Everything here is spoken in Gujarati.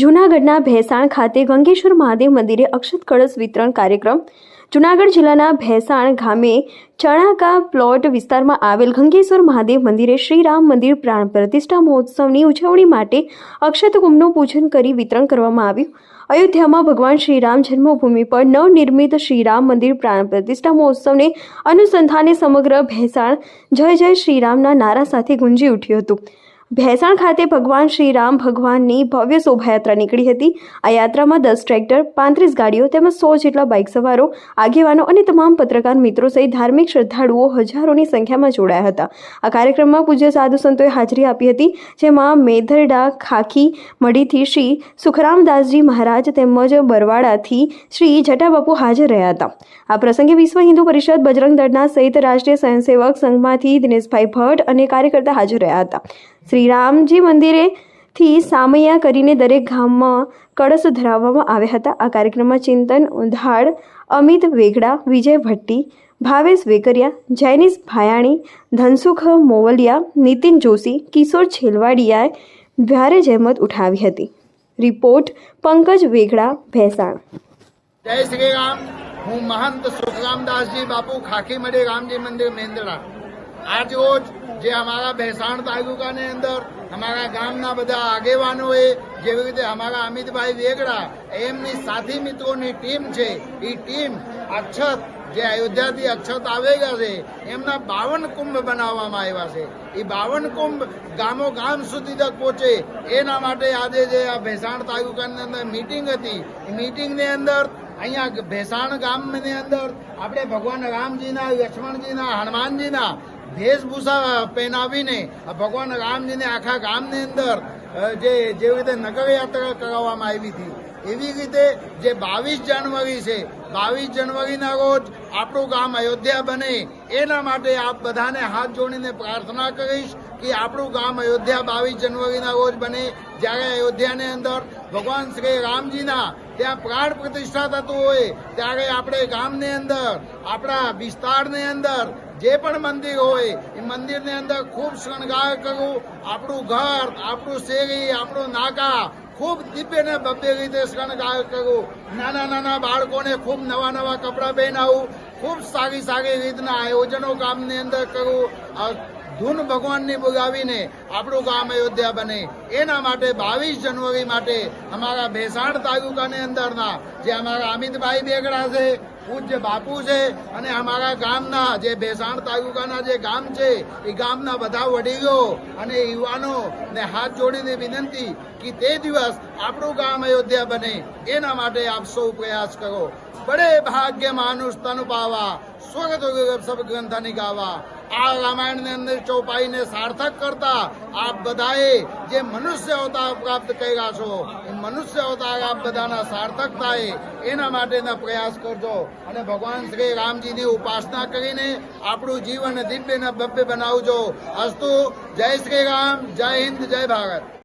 જૂનાગઢના ભેસાણ ખાતે ગંગેશ્વર મહાદેવ મંદિરે અક્ષત કળશ વિતરણ કાર્યક્રમ. જૂનાગઢ જિલ્લાના ભેસાણ ગામે ચણાકા પ્લોટ વિસ્તારમાં આવેલ ગંગેશ્વર મહાદેવ મંદિરે શ્રીરામ મંદિર પ્રાણ પ્રતિષ્ઠા મહોત્સવની ઉજવણી માટે અક્ષત કુંભનું પૂજન કરી વિતરણ કરવામાં આવ્યું. અયોધ્યામાં ભગવાન શ્રીરામ જન્મભૂમિ પર નવનિર્મિત શ્રીરામ મંદિર પ્રાણ પ્રતિષ્ઠા મહોત્સવને અનુસંધાને સમગ્ર ભેસાણ જય જય શ્રીરામના નારા સાથે ગુંજી ઉઠ્યું હતું. ભેસાણ ખાતે ભગવાન શ્રીરામ ભગવાનની ભવ્ય શોભાયાત્રા નીકળી હતી. આ યાત્રામાં દસ ટ્રેક્ટર, પાંત્રીસ ગાડીઓ તેમજ સો જેટલા બાઇક સવારો, આગેવાનો અને તમામ પત્રકાર મિત્રો સહિત ધાર્મિક શ્રદ્ધાળુઓ હજારોની સંખ્યામાં જોડાયા હતા. આ કાર્યક્રમમાં પૂજ્ય સાધુ સંતોએ હાજરી આપી હતી, જેમાં મેધરડા, ખાખી, મઢીથી શ્રી સુખરામદાસજી મહારાજ તેમજ બરવાડાથી શ્રી જટાબાપુ હાજર રહ્યા હતા. આ પ્રસંગે વિશ્વ હિન્દુ પરિષદ બજરંગ દળના સહિત રાષ્ટ્રીય સ્વયંસેવક સંઘમાંથી દિનેશભાઈ ભટ્ટ અને કાર્યકર્તા હાજર રહ્યા હતા. શ્રીરામજી મંદિરેથી સામૈયા કરીને દરેક ગામમાં કળશ ધરાવવામાં આવ્યા હતા. આ કાર્યક્રમમાં ચિંતન ઉંધાડ અમિત વેગડા, વિજય ભટ્ટી, ભાવેશ વેકરિયા, જૈનિશ ભાયાણી, ધનસુખ મોવલિયા, નીતિન જોશી, કિશોર છેલવાડિયાએ ભારે જહેમત ઉઠાવી હતી. રિપોર્ટ પંકજ વેગડા, ભેસાણ. જય શ્રી રામ. હું મહંત સુખરામદાસજી બાપુ, ખાખી મઢી રામજી મંદિર મેંદડા. આજ રોજ જે અમારા ભેસાણ તાલુકાની અંદર અમારા ગામના બધા આગેવાનોએ જેવી રીતે અમારા અમિતભાઈ વેગડા, એમની સાથી મિત્રોની ટીમ છે એ ટીમ અક્ષત જે અયોધ્યાથી અક્ષત આવેલા છે, એમના બાવન કુંભ બનાવવામાં આવ્યા છે. એ બાવન કુંભ ગામો ગામ સુધી તક પહોંચે. એના માટે આજે જે આ ભેસાણ તાલુકાની અંદર મીટિંગ હતી એ મિટિંગની અંદર અહીંયા ભેસાણ ગામની અંદર આપણે ભગવાન રામજીના, લક્ષ્મણજીના, હનુમાનજીના વેશભૂષા પહેરાવીને ભગવાન રામજીને આખા ગામની અંદર જે, જેવી રીતે નગરયાત્રા કરાવવામાં આવી હતી, એવી રીતે જે બાવીસ જાન્યુઆરી છે, બાવીસ જાન્યુઆરીના રોજ આપણું ગામ અયોધ્યા બને. એના માટે આપ બધાને હાથ જોડીને પ્રાર્થના કરીશ કે આપણું ગામ અયોધ્યા બાવીસ જાન્યુઆરીના રોજ બને. જ્યારે અયોધ્યાની અંદર ભગવાન શ્રી રામજીના ત્યાં પ્રાણ પ્રતિષ્ઠા થતું હોય, ત્યારે આપણે ગામની અંદર, આપણા વિસ્તારની અંદર જે પણ મંદિર હોય, એ મંદિરની અંદર ખૂબ શણગાર કરવું. આપણું ઘર, આપણું શેરી, આપણું નાકા ખૂબ દિવ્ય ને ભવ્ય રીતે શણગાર કરવું. નાના નાના બાળકોને ખૂબ નવા નવા કપડાં પહેરાવું. ખૂબ સારી સારી રીતના આયોજનો ગામની અંદર કરવું. ધૂન ભગવાનની બોલાવીને આપણું ગામ અયોધ્યા બને. એના માટે બાવીસ જાન્યુઆરી માટે અમારા ભેસાણ તાલુકાની અંદરના જે અમારા અમિતભાઈ બેગડા છે, પૂજ્ય બાપુ છે અને અમારા ગામના જે ભેસાણ તાલુકાના જે ગામ છે, એ ગામના બધા વડીલો અને યુવાનો ને હાથ જોડીને વિનંતી કે તે દિવસ આપણું ગામ અયોધ્યા બને. એના માટે આપ સૌ પ્રયાસ કરો. બડે ભાગ્ય માનુષ તન પાવા, સ્વર્ગ સબ ગ્રંથની ગાવા. આ રામાયણની અંદર ચોપાઈને સાર્થક કરતા આપ બધાએ જે મનુષ્ય અવતાર પ્રાપ્ત કર્યા છો, એ મનુષ્ય અવતાર આપ બધાના સાર્થક થાય, એના માટેના પ્રયાસ કરજો. અને ભગવાન શ્રી રામજીની ઉપાસના કરીને આપણું જીવન દિવ્ય ને ભવ્ય બનાવજો. અસ્તુ, જય શ્રી રામ, જય હિન્દ, જય ભારત.